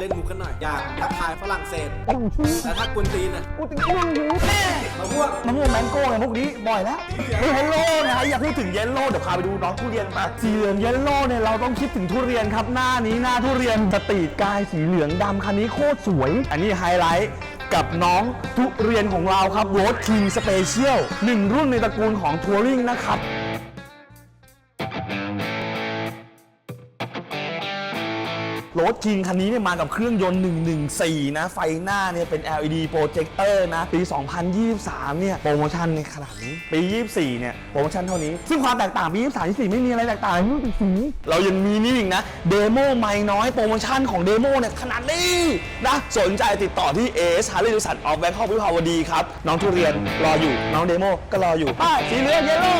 เล่นมุกกันหน่อย อยากทักทายฝรั่งเศสฝรั่งชีสแต่ถ้ากวนตีนน่ะกูถึงฝรั่งชีสมะม่วงมะม่วงแมงโก้ไงพวกนี้บ่อยแล้วเฮ้ยเยลโล่นะอย่าพูดถึงเยลโล่เดี๋ยวพาไปดูน้องทุเรียนมาสีเหลืองเยลโล่เนี่ยเราต้องคิดถึงทุเรียนครับหน้านี้หน้าทุเรียนสตรีทกายสีเหลืองดำคันนี้โคตรสวย อันนี้ไฮไลท์กับน้องทุเรียนของเราครับโรดคิงสเปเชียลหนึ่งรุ่นในตระกูลของทัวริงนะครับ รถคิงคันนี้เนี่ยมากับเครื่องยนต์ 114 นะ ไฟหน้าเนี่ยเป็น LED โปรเจคเตอร์นะ ปี 2023 เนี่ย โปรโมชั่นในขนาดนี้ ปี 24 เนี่ย โปรโมชั่นเท่านี้ ซึ่งความแตกต่างปี 23 24 ไม่มีอะไรแตกต่างเลยมันเป็นสีเรายังมีนี่อีกนะ เดโมไม่น้อย โปรโมชั่นของเดโมเนี่ยขนาดนี้นะ สนใจติดต่อที่เอสฮาร์เลย์ดิสันออฟแบงคอกวิภาวดีครับ น้องทุเรียนรออยู่ น้องเดโมก็รออยู่ป้าสีเหลืองเยลโล่สีเหลืองเยลโล่